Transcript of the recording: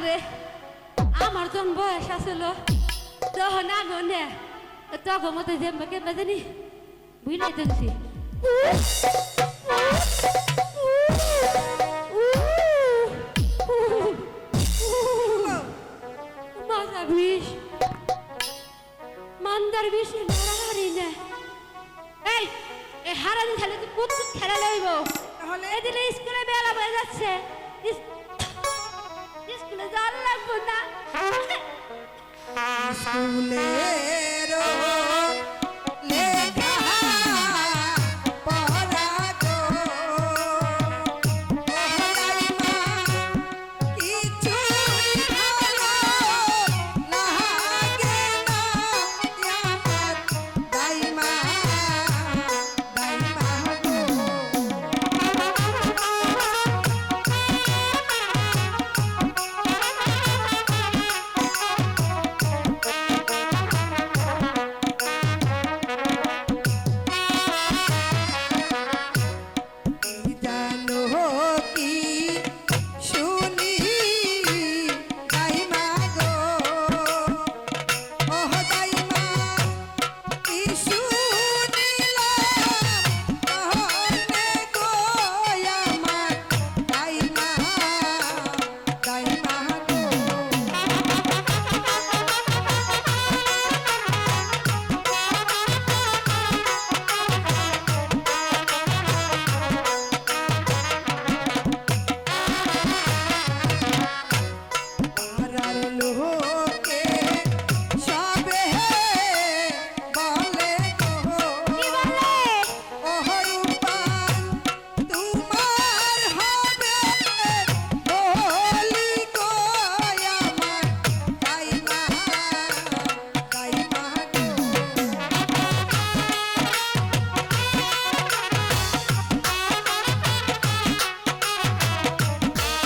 আরে আমার যখন বয়স আসলো তখন আগুনে তখন মতো যে আমাকে বেজানি বুঝলাই মাজা বিষ মান্দার বিষ হারাহারি না। এই এই হারানি খেলে তুই প্রচুর খেলা লইব। তাহলে? এদিকে স্কুলে বেলা হয়ে যাচ্ছে। স্কুলে